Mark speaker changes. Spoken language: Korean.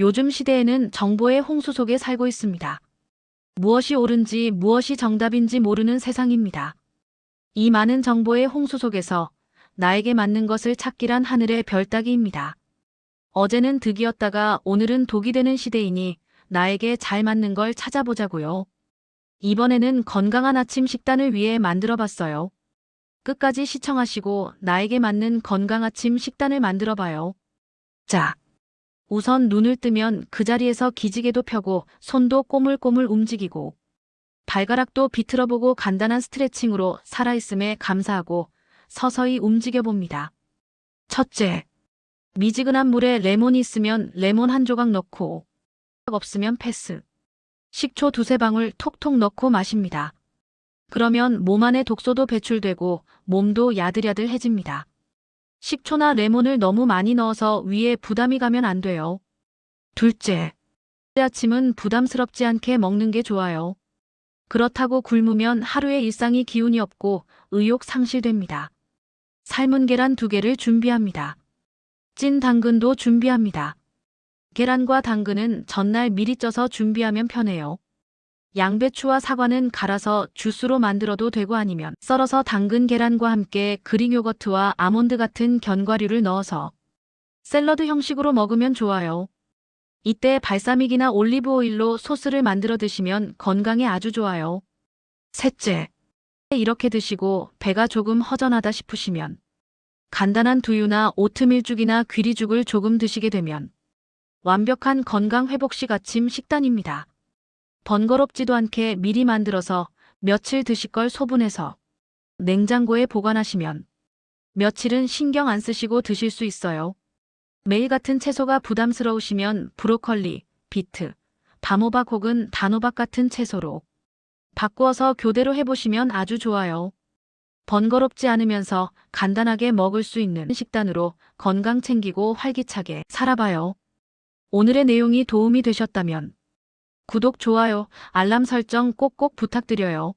Speaker 1: 요즘 시대에는 정보의 홍수 속에 살고 있습니다. 무엇이 옳은지 무엇이 정답인지 모르는 세상입니다. 이 많은 정보의 홍수 속에서 나에게 맞는 것을 찾기란 하늘의 별 따기입니다. 어제는 득이었다가 오늘은 독이 되는 시대이니 나에게 잘 맞는 걸 찾아보자고요. 이번에는 건강한 아침 식단을 위해 만들어 봤어요. 끝까지 시청하시고 나에게 맞는 건강 아침 식단을 만들어 봐요. 자, 우선 눈을 뜨면 그 자리에서 기지개도 펴고 손도 꼬물꼬물 움직이고 발가락도 비틀어 보고 간단한 스트레칭으로 살아있음에 감사하고 서서히 움직여 봅니다. 첫째, 미지근한 물에 레몬이 있으면 레몬 한 조각 넣고 없으면 패스. 식초 두세 방울 톡톡 넣고 마십니다. 그러면 몸 안에 독소도 배출되고 몸도 야들야들해집니다. 식초나 레몬을 너무 많이 넣어서 위에 부담이 가면 안 돼요. 둘째, 아침은 부담스럽지 않게 먹는 게 좋아요. 그렇다고 굶으면 하루의 일상이 기운이 없고 의욕 상실됩니다. 삶은 계란 두 개를 준비합니다. 찐 당근도 준비합니다. 계란과 당근은 전날 미리 쪄서 준비하면 편해요. 양배추와 사과는 갈아서 주스로 만들어도 되고 아니면 썰어서 당근 계란과 함께 그릭 요거트와 아몬드 같은 견과류를 넣어서 샐러드 형식으로 먹으면 좋아요. 이때 발사믹이나 올리브 오일로 소스를 만들어 드시면 건강에 아주 좋아요. 셋째, 이렇게 드시고 배가 조금 허전하다 싶으시면 간단한 두유나 오트밀죽이나 귀리죽을 조금 드시게 되면 완벽한 건강 회복식 아침 식단입니다. 번거롭지도 않게 미리 만들어서 며칠 드실 걸 소분해서 냉장고에 보관하시면 며칠은 신경 안 쓰시고 드실 수 있어요. 매일 같은 채소가 부담스러우시면 브로콜리, 비트, 밤호박 혹은 단호박 같은 채소로 바꾸어서 교대로 해보시면 아주 좋아요. 번거롭지 않으면서 간단하게 먹을 수 있는 식단으로 건강 챙기고 활기차게 살아봐요. 오늘의 내용이 도움이 되셨다면 구독, 좋아요, 알람 설정 꼭꼭 부탁드려요.